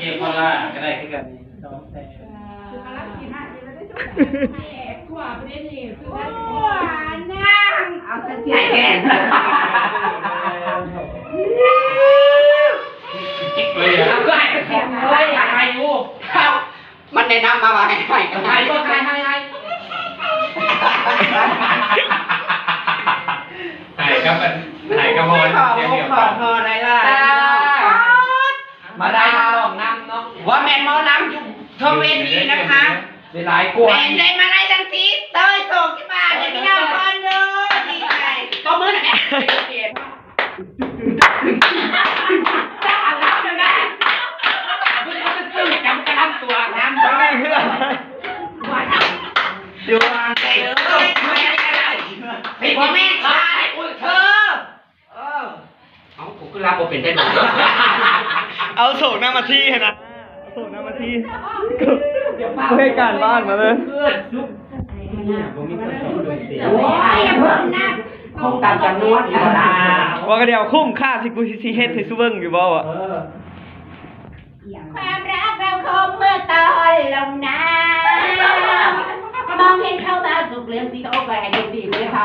เกมพอล่าก็ได้ขึ้นกันนี่ต้องแต่คือมารับกินอาหารแล้วได้ช่วยแอบขวาประเด็นนี่คือว่านั่งเอาตะเกียบแกงเลยอะก็ให้ของเลยใครงูมันแนะนำมาว่าให้ให้ใครก็ใครให้ให้ถ่ายกับถ่ายกับมอเสียงบเดียวขอพออะไรล่ะมาได้ ว่าแมนหมอลำอยู่ทเวทีนะคะได้หลายกว่าแมนได้มาไล่ทั้งทีเต้ยส่งที่บ้านเดี๋ยวพี่น้องก่อนดูดีใจก็มือหน่อยแม่จ้าแล้วนะมึงเอาจะตื่นจำกระลังตัวน้ำบ้าเพื่อนดวงใจเอ้ยแม่อะไรพี่พ่อแม่ชายอุ้ยเธอเออเอาผมก็รับผมเป็นได้หมดเอาโศกหน้ามาที่นะ เอาโศกหน้ามาที่เพื่อการบ้านมาเลยผมมีคนสอนด้วยสิโอ้ยอย่าเพิ่งนะคงตามจำนวนธรรมดาว่าก็เดียวคุ้มค่าสิกูสิเฮ็ดให้ซูเบิ้งอยู่บ่วะเออความรักเราคงเมื่อตอนลงน้ำมองเห็นเขาตาสุกเหลืองสีโตไปให้ดูดีเลยค่ะ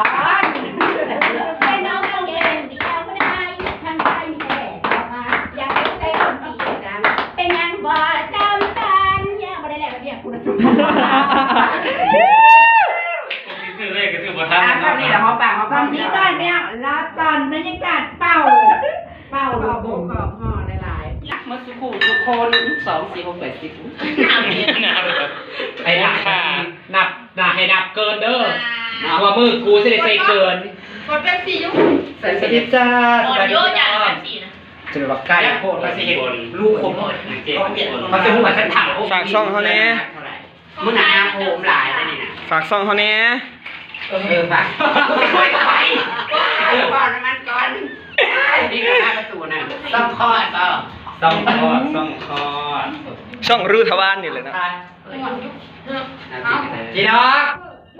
เป็นน้องเราเย็นเดียวก็ได้ทางใจแท้ต่อมาอยากเป็นใจคนดีกันเป็นยังบ่ ซื้อเลขก็ซื้อบ่ทันอะตอนนี้เดี๋ยวหอมปากหอมตคออนนี้นี้ตก่ออนนเนี้ยรับตอนบรรยากาศเป่า เป่าดอกบงขอบห่อหลายรักมาสุขุทุกคนสองสี่หกแปดสิบไอ้นับนับนับให้นับเกินเด้อว่ามือกูจะได้ใส่เกินๆคนเป็นสียุ่งใส่สวัสดีจ้าอ่อนโยนอย่างเป็นสีนะจะแบบใกล้โคตรมาสิเห็นลูกผมมาสิหัวฉันถามฝากช่องเขาแน่ มึงหนาโฮมหลายเลยนี่นะฝากซ่องเขาแน่เออฝากไปไปเออก่อนน้ำมันก่อนนี่ก็หน้าประตูนั่นต้องคอดเปล่าต้องคอดต้องคอดช่องรูทวานนี่เลยนะจีน้อง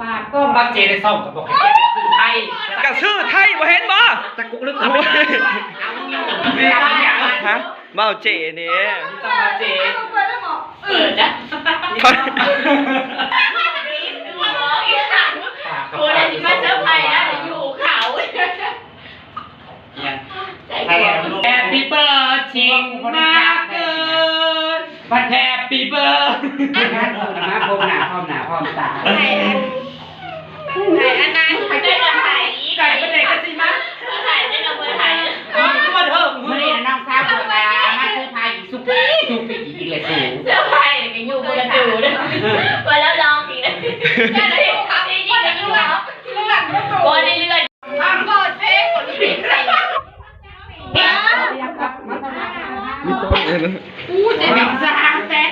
ปากก็บักเจได้ซ่อมกับบอกให้เจได้ซื้อไทยกระซื้อไทยบ่เห็นบ่ตะกุกลึกโอ้ยเอามึงอยู่เรียนอย่างฮะเบ้าเจนี่สมาเจ เออจ้ะเขาโอ้ยสิมาเซอร์ไพรส์นะเดี๋ยวอยู่เขาใจใครกแอลับวลูกแฮปปี้เบิร์ดชิงมาเกินพันแฮปปี้เบิร์ดงานผมนะผมหนาพร้อมหนาพร้อมตาไหนไหนอันนั้นได้มาถ่ายอีกไก่เป็นเด็กกันสิมั้ยถ่ายได้เราเบอร์ถ่ายมึงมาเถอะมึเมื่องนี้น้องสาวผมมามาซื้อพายอีกสุกี้สุกี้อีกเลยสู แค่ไหนครับจริงๆก็อยู่แล้วเลื่อนบนเลื่อนทำกดเฟซกดเฟซใส่มีต๊ะเลยนะอู้เจ็บสามแสน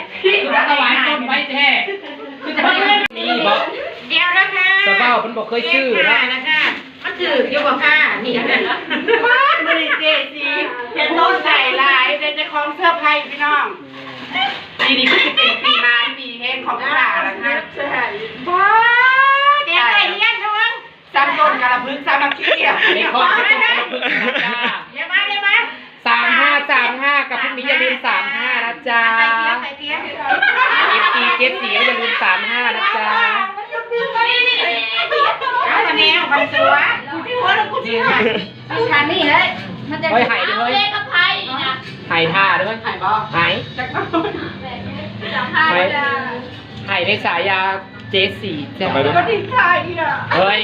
รัฐบาลต้นไม้แท้คือจะไม่บอกเดียวนะคะสะเบ้ามันบอกเคยซื้อนะนะคะมันถือเกี่ยวกับผ้านี่นะว้าบริเจซีเห็นต้นใส่ลายเป็นเจ้าของเสื้อผ้าพี่น้องปีนี้ก็จะเป็นปีมาปีแห้งของข้าแล้วนะ ใช่ว้าเดี๋ยวใส่เลี้ยงทั้ง ซ้ำต้นกระพึกซ้ำมักขี้ อะอันนี้ข้อที่ต้องกระพึ่งนะจ้าเดี๋ยวมาเดี๋ยวมาสามห้าสามห้ากับพรุ่งนี้อย่าลืมสามห้านะจ๊ะใส่เตี้ยใส่เตี้ย FC เจ็ดสี่อย่าลืมสามห้านะจ๊ะเอาคะแนนความสวยกูที่หัวแล้วกูที่หายคันนี่เลยมันจะหายดิเฮ้ยหายท่าด้วยหายบ่หายสัมภาษณ์จ้าหายในสายยาเจสีจ้ะก็ดีใจอะเฮ้ย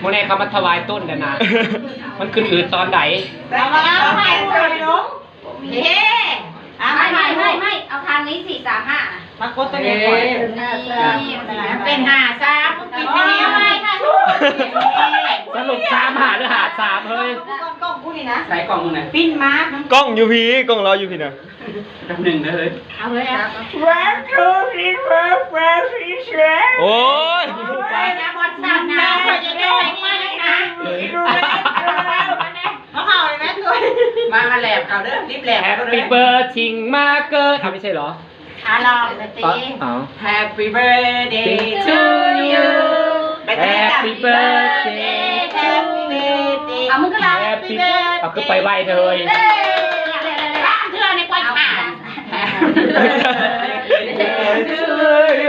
โมเน่เขามาถวายต้นกันนะมันขึ้นอืดตอนไหนเอามาเอาใหม่เลยน้องเฮ้ไม่ไม่ไม่ไม่เอาทางนี้สี่สามห้ามากดตัวนี้ก่อนเป็นห้าสามกินไปแล้วไหมสรุปสามหาหรือหาสามเฮ้ยกล้องกูนี่นะใส่กล่องมึงหน่อยปิ้นมากล้องอยู่พี่กล้องรออยู่พี่นะดับหนึ่งเลยเอาเลยอะโอ้ย ไปนะบอลสั่นนะจะได้ไหมนะเขาเห่าเลยนะทุกคน มามาแหลบ เขาเด้อรีบแหลบแฮปเขาเด้ปี้อ เบิร์ดชิงมาเกิดเอาไม่ใช่เหรออาลองเลยตีอ๋อ Happy birthday to you Happy birthday Happy birthday เอามึงก็ลา Happy เอาก็ไปไหวเธอเฮ้ยเอ้ยร่างเธอในกวนผ่าน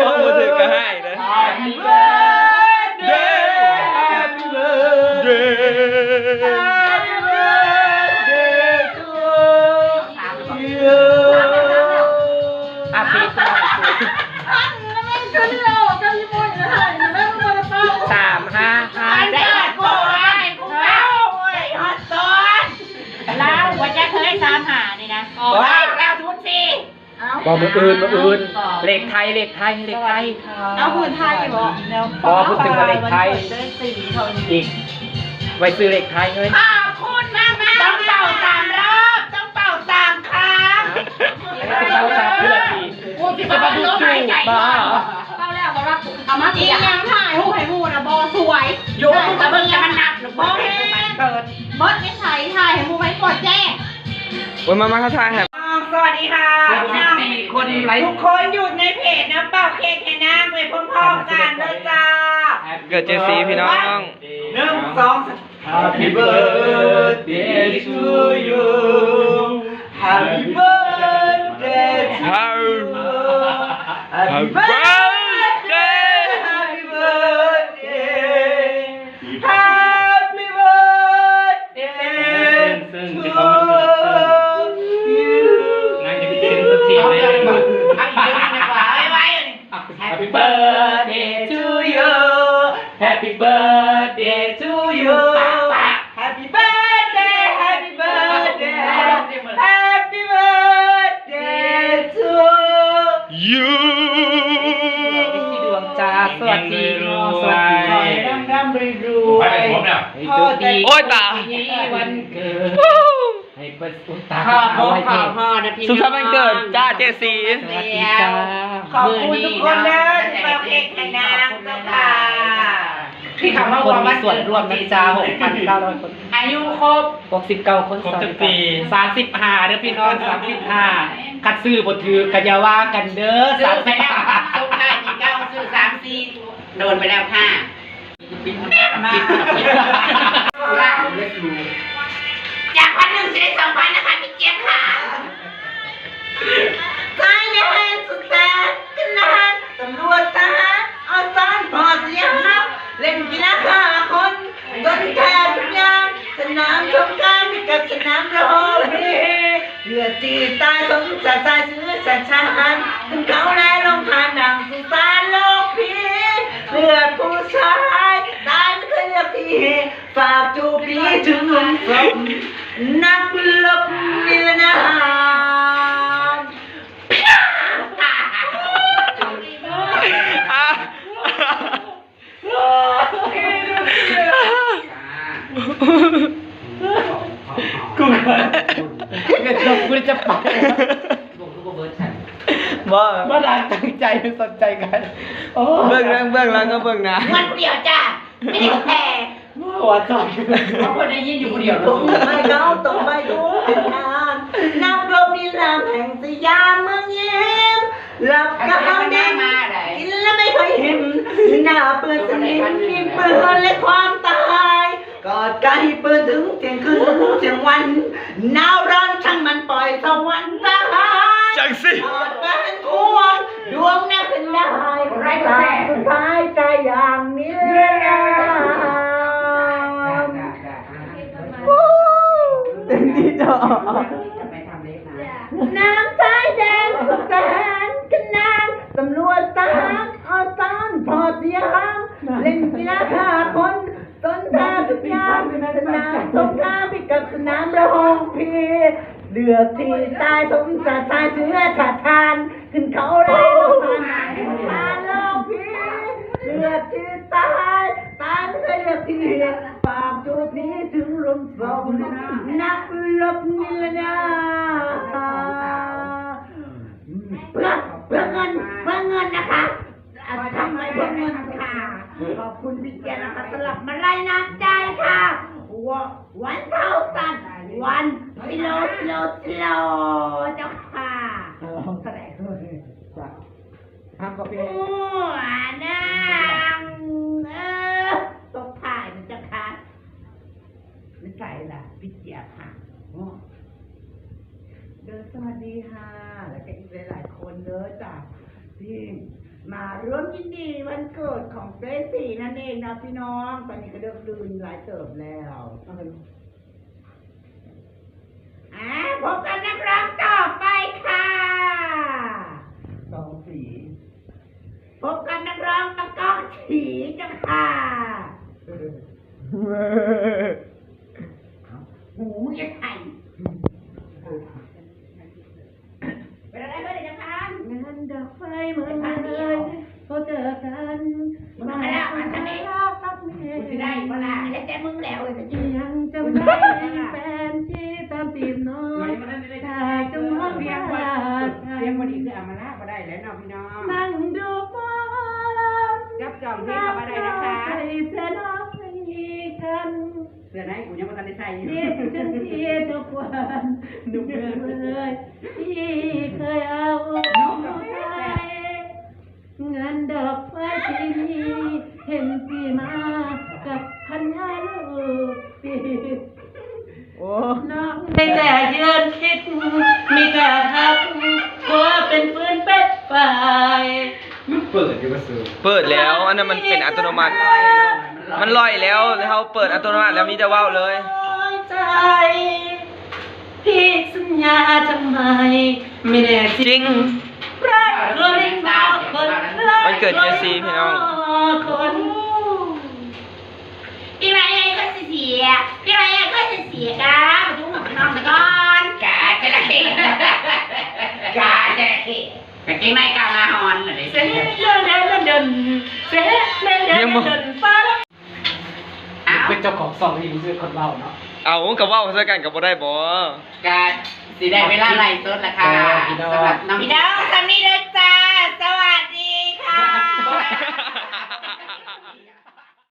พอมือถือก็ให้นะ Happy birthday Happy birthday นี่นะได้แล้วทุกทีบอกมืออื่นมืออื่นเหล็กไทยเหล็กไทยเหล็กไทยเอาหุ่นไทยบ่อ๋อพูดถึงเหล็กไทยอีกไว้ซื้อเหล็กไทยเลย โอ้ยมามาเข้าทางแฮมสวัสดีค่ะสี่คนไลฟ์ทุกคนอยู่ในเพจน้ำเปล่าเค้กให้นางไปพร้อมๆกันเลยจ้าเกิดเจซีพี่น้อง หนึ่งสองสาม Happy birthday to you Happy birthday to How you Happy Happy birthday สวัสดีเนาะสวัสดีขอให้ร่ำร่ำรวยรวไปยเป็นผมเนี่ย ให้โชคดีโอ้ยตา วันเกิดให้ประสบตาขอบเอาคุณไว้ขเถอบอะคุณนะพี่สุขสันต์วันเกิดจ้าเจซีสวัสดีจ้าขอบคุณทุกคนนะที่มาเค้กให้นางเจ้าค่ะที่คำว่าคนวันมีวันส่วนร่วมนะจ้า6,900คนอายุครบ69คนครบทุกปี สามสิบห้าเด้อพี่น้องสามสิบห้าคัดซื้อบ่ถือกันอย่าว่ากันเด้อซื้สาอมไปสิบแล้วห้าส่งได้อีกเก้า ซื้อสามสี่ โดนไปแล้วค่ะมาจากพันหนึ่งจะได้สองพันนะคะพี่เจี๊ยบค่ะต้ในแห่งสุดแสนกันนานตำรวจทหารเอาซ่อนพอเสียหักเล่นกีฬาฆ่าคนจนแทบทุกอย่างสนามสงครามกับสนามรบเลือดจีตายสมจะสายเสื้อสัญชาติถึงเขาแลลงทานดังสุสานโลกพี เลือดผู้ชายตายไม่เคยเลือกพี่ฝากจูบดีถึงหนุ่มสมนักลบนิรนามอะกูเงินลงกูจะไป บ่บ่ได้ตั้งใจไม่สนใจกันโอ้เบิ่งหลังเบิ่งหลังก็เบิ่งนะวันเดียวจ้ะไม่ได้แพ้หัวจอยเขาคนได้ยินอยู่คนเดียวตรงไม่เก้าตรงไม่ดูเป็นนานนักลบนิรามแห่งสยามเมืองยิ้มหลับกะเอาเด่นกินแล้วไม่เคยเห็นหน้าเปื้อนสนิมมีเปื้อนและความตายกอดไก่เปื้อนถึงเที่ยงคืนเที่ยงวันหนาวร้อนช่างมันปล่อยสวรรค์ตายจังสิกอดแฟนควง ดวงนบเป็นได้ไรตาสุดท้ายใจอย่างนี้นะเต็มที่จอน้ำใจแดงสุดแสนกันนานตำรวจทหารอาสานพอเสียห้างเล่นกีฬาฆ่าคนต้นทางทุกอย่างสนามสงครามพิกับสนามระหองพี เดือดที่ตายสมจัดชายเชื้อชาติชาน ขึ้นเขาไล่ลงมาทานโลกพีเดือดที่ตายตายไม่เคยเลือกที่ฝากจุดนี้ถึงลมสมนักลบนิรนาเพื่อเพื่อเงินเพื่อเงินนะคะอะทำไมเพื่อเงินค่ะ ขอบคุณพี่เกียรตินะคะสลับมาไล่น้ำใจค่ะว่าสันวันสิโลสิโลสิโลเจ้าค่ะ ทำกับพี่ โอ้นางเออตบถ่ายมันเจ้าค่ะไม่ใส่ละพี่เกียรติค่ะโอ้เดิน ส วัสดีค่ะ แล้วก็อีกหลายๆคนเด้อจ้ะที่มาร่วมยินดีวันเกิดของเฟสสี่นั่นเองนะพี่น้อง ตอนนี้ก็เลิกลืนหลายเติบแล้วอ่าพบกันนักร้องต่อไปค่ะสองสีพบกันนักร้องตะก้องฉีจ้ะค่ะ ไหนกูยังไม่ทันได้ใส่อยู่คิดจนเทียทุกวันหนุ่มเลยที่เคยเอาใจงานดอกไฟที่นี่เห็นปีมากับพันยาลูกปีโอ้น้องได้แต่ยืนคิดไม่กล้าทักกลัวเป็นปืนเป็ดไฟ เปิดอยู่ก็ซื้อ เปิดแล้ว อันนั้นมันเป็นอัตโนมัติ มันลอยแล้วเขาเปิดอัตโนมัติแล้วมีแต่ว่าวเลย ใจ พี่สัญญาทำไม ไม่แน่จจริงริง รักคนรอคนวันเกิดเจสซี่พี่น้อง คนพี่ไรไอ้ก็จะเสียพี่ไรไอ้ก็จะเสียกามาดูหัวนอนก่อนกาจะละเข้กาจะละเข้กางเกงในกามาฮอนเลยเสียเดินเดินเดินเสียเดินเดินเดินฟ้าแล้วอ้าว เป็นเจ้าของซองที่รู้สึกคนเล่าเนาะเอากับว่าวซะกันกับบ่ได้บ่กาสีได้เวลาไล่สดละค่ะสำหรับน้องพี่ดาวส